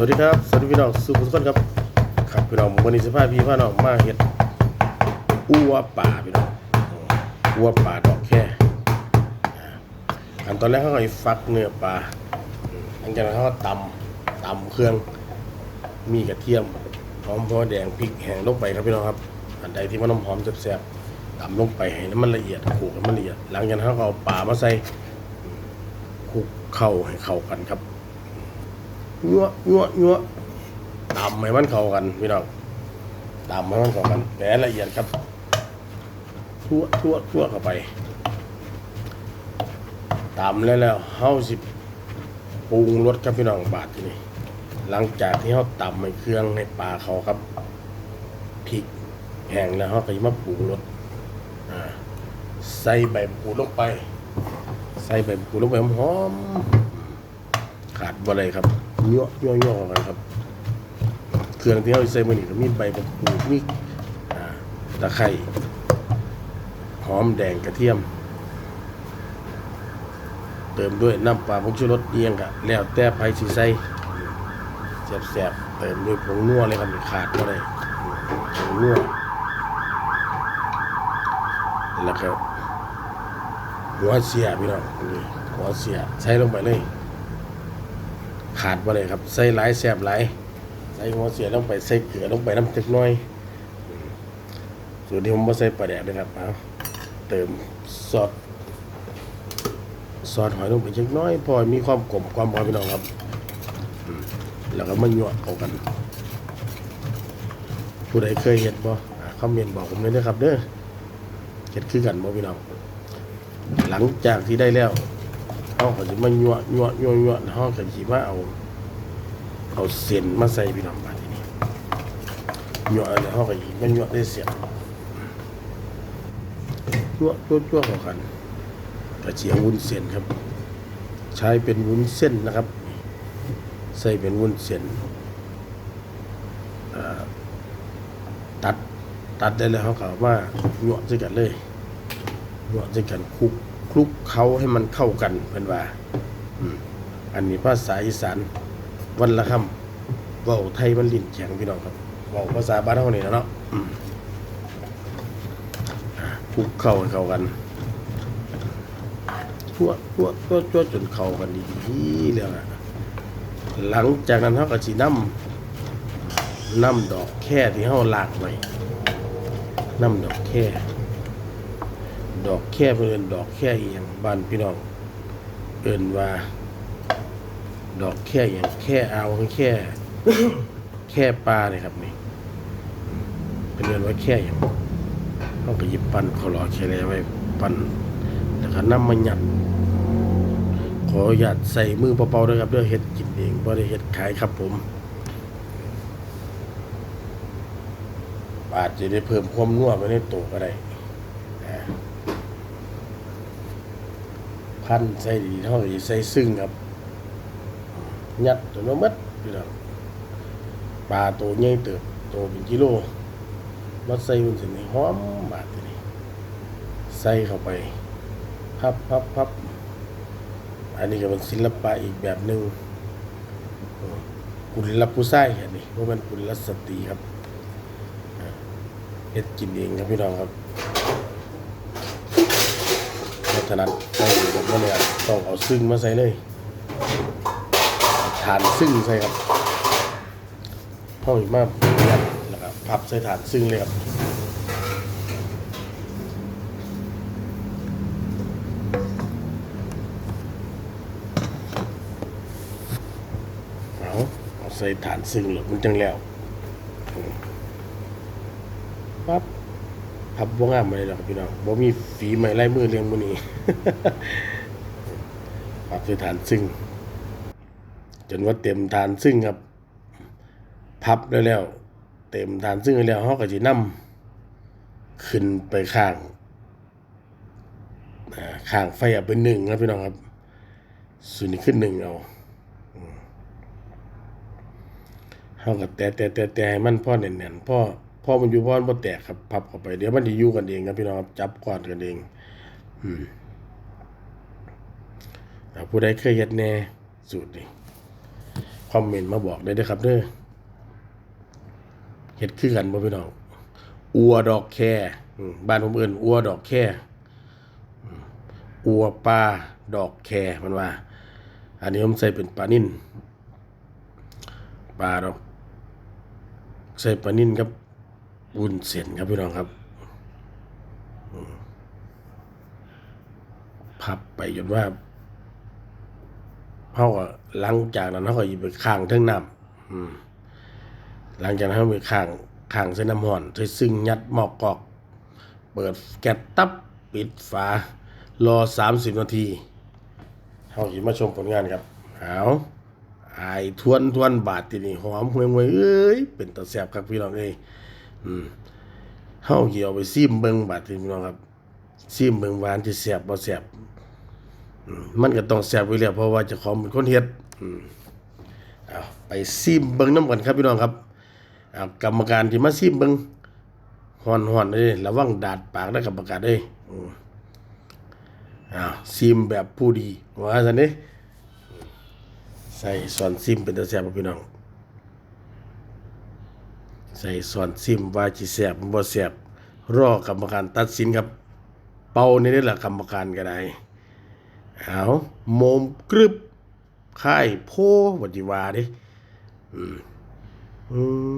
วัสดีครับ สวัสดีพี่น้องสุภุสุขคนครับครับพี่น้องวันนี้สภาพพี่พี่น้องมาเฮ็ดอัวป่าพี่น้องอัวป่าดอกแค่อันตอนแรกเขาก็ให้ฟักเนื้อปลาหลังจากนั้นเขาก็ตำตำเครื่องมีกระเทียมหอมหัวแดงพริกแห้งลงไปครับพี่น้องครับ อันใดที่มันหอมแซ่บๆตำลงไปให้น้ำมันละเอียดขูดให้มันละเอียด หลังจากนั้นเขาก็เอาปลามาใส่คลุกเข้าให้เข้ากันครับ ยั่วยั่วยั่วตำให้มันเข้ากันพี่น้องตำให้มันเข้ากันแหนละเอียดครับทั่วทั่วทั่วเข้าไปตำแล้วแล้วเฮาสิปรุงรสครับพี่น้องบาดที่นี่หลังจากที่เฮาตำให้เครื่องในปลาเขาครับพริกแห้งแล้วเฮาก็จะมาปรุงรสใส่ใบมะกรูดลงไป ใส่ใบมะกรูดลงไปหอมๆขาดบ่เลยครับ ยั่วยั่วยั่วกันครับเครื่องที่เราใส่มือนี่ก็มีใบมะกรูดมีตะไคร้หอมแดงกระเทียม เติมด้วยน้ำปลาผงชูรสเอียงกะแล้วแต่ไผสิใส่แซ่บๆเติมด้วยผงนัวเลยครับมีขาดบ่ได้ผงนัวแล้วก็หัวเสียพี่น้องหัวเสียใส่ลงไปเลย ขาดบ่ได้ครับ ใส่หลายแซ่บหลายใส่หัวเสียลงไปใส่เกลือลงไปน้ำจักหน้อยส่วนนี้ผมบ่ใส่ปลาแดกเลยครับเอาเติมซอสซอสหอยลงไปจักน้อยพอมีความกลมความพอพี่น้องครับแล้วก็มาหยวเขากัน ผู้ใดเคยเห็นบ่อ่าคอมเมนต์บอกผมเลยนะครับเด้อเห็ดคือกันบ่พี่น้องหลังจากที่ได้แล้ว เขาก็จะมายั่วยั่วยั่วยั่วเขาก็จะมาเอา เอาเส้นมาใส่พี่น้องมาทีนี้ยั่วแล้วเขาก็จะมายั่วได้เสียงยั่วยั่วยั่วเข้ากันกระเจียววุ้นเส้นครับ ใช้เป็นวุ้นเส้นนะครับ ใส่เป็นวุ้นเส้นตัดตัดได้แล้วเขาก็เอามายั่วใส่กันเลยหยวใส่กันคุก คลุกเขาให้มันเข้ากันเพื่อนว่าอันนี้ภาษาอีสานวันละคำเว่าไทยมันลิ้นแข็งพี่น้องครับเว่าภาษาบ้านเฮานี่นะเนาะคลุกเข้าให้เข้ากันทั่วทั่วทั่วทั่วจนเข้ากันดีๆแล้วอะหลังจากนั้นเขาก็สิน้ำน้ำดอกแค่ที่เขาลากไว้น้ำดอกแค่ ดอกแค่เอินดอกแค่อหย่างบ้านพี่น้องเอินว่า ดอกแค่อหย่างแค่เอาแค่ แค่ปลาเนี่ยครับนี่เป็นเอินว่าแค่อย่างเขาก็หยิบปันขาหล่อแค่ไรไว้ปันแล้วก็นำมาหยัดขอหยัดใส่มือเปล่าๆด้วยครับเด้อเฮ็ดกินเองบ่ได้เฮ็ดขายครับผมอาจจะได้เพิ่มความนัวไปในตัวก็ได้ พันใส่ดีเท่าไหร่ใส่ซึ่งครับ ยัดจนว่ามัดพี่น้องปลาตัวใหญ่เติบโตเป็นกิโลมาใส่มันสินี่หอมบาดทีนี้ใส่เข้าไป พับพับพับอันนี้ก็เป็นศิลปะอีกแบบหนึ่งกุลผู้ไส้อันนี้ว่ามันกุลสตรีครับเฮ็ดกินเองครับพี่น้องครับ เพราะฉะนั้นใส่แบบนี้เลยต้องเอาซึ่งมาใส่เลยฐานซึ่งใส่ครับพ่ออีกมากยัดแล้วก็พับใส่ฐานซึ่งเลยครับเอาเอาใส่ฐานซึ่งเลยมันจังแล้วปั๊บ พับบ่งามไปเลยหรอกพี่น้องบ่มีฝีไม้ลายมือเรียงมือนี้ปรับด้วยฐานซึ่ง จนว่าเต็มฐานซึ่งครับ พับได้แล้ว เต็มฐานซึ่งแล้วเฮาก็สินำขึ้นไปข้างอ่าข้างไฟเอาไปหนึ่งครับพี่น้องครับส่วนนี้ขึ้นหนึ่งเอาอืมเฮาก็แตะแตะแตะแตะให้มันพ่อแน่นๆพ่อ พอมันอยู่พอมันบ่แตกครับพับเข้าไปเดี๋ยวมันสิอยู่กันเองครับพี่น้องครับจับก่อนกันเอง อืมผู้ใดเคยเฮ็ดแน่สูตรนี้คอมเมนต์มาบอกได้เด้อครับเด้อเฮ็ดคือกันบ่พี่น้องอัวดอกแคอืมบ้านผมเอิ้นอัวดอกแคอืมอัวปลาดอกแค่มันว่า อันนี้ผมใส่เป็นปลานิ่นปลาดอกใส่ปลานิ่นครับ วุ้นเส้นครับพี่น้องครับพับไปจนว่าเขาก็หลังจากนั้นเขาก็ยิบไปข้างเทั้งน้ำอืมหลังจากนั้นเขาไปข้างข้างใส่น้ำห่อนใส่ซึ่งยัดหมอกกอก เปิดแก๊สตับปิดฝารอสามสิบนาทีเขาขีมาชมผลงานครับเอาอายทวนทวนบาททีนี่หอมห่วยห่วยเอ้ยเป็นตาแสบครับพี่น้องเอ้ย อืมเฮาเกี่ยวไปซิมเบิ่งบาททีพี่น้องครับซิมเบิ่งหวานจะแสบบ่แสบมันก็ต้องแสบไว้แล้วเพราะว่าเจะของเป็นคนเฮ็ดอืมเอาไปซิมเบิ่งน้ำกันครับพี่น้องครับเอากรรมการที่มาซิมเบิ่งหอนหอนๆเลยระวังดาดปากได้กับประกาศเลยอืมอ้าวซิมแบบผู้ดีว่าสันนี้ใส่ส่วนซิมเป็นตาแสบบ่พี่น้อง ใส่สอนซิมว่าจีแสบบ่แสบรอกรรมการตัดสินครับ เป่านี่นี่แหละกรรมการก็ได้เอาโมมกรึบค่ายโพวัดจิวาดิอืมอืม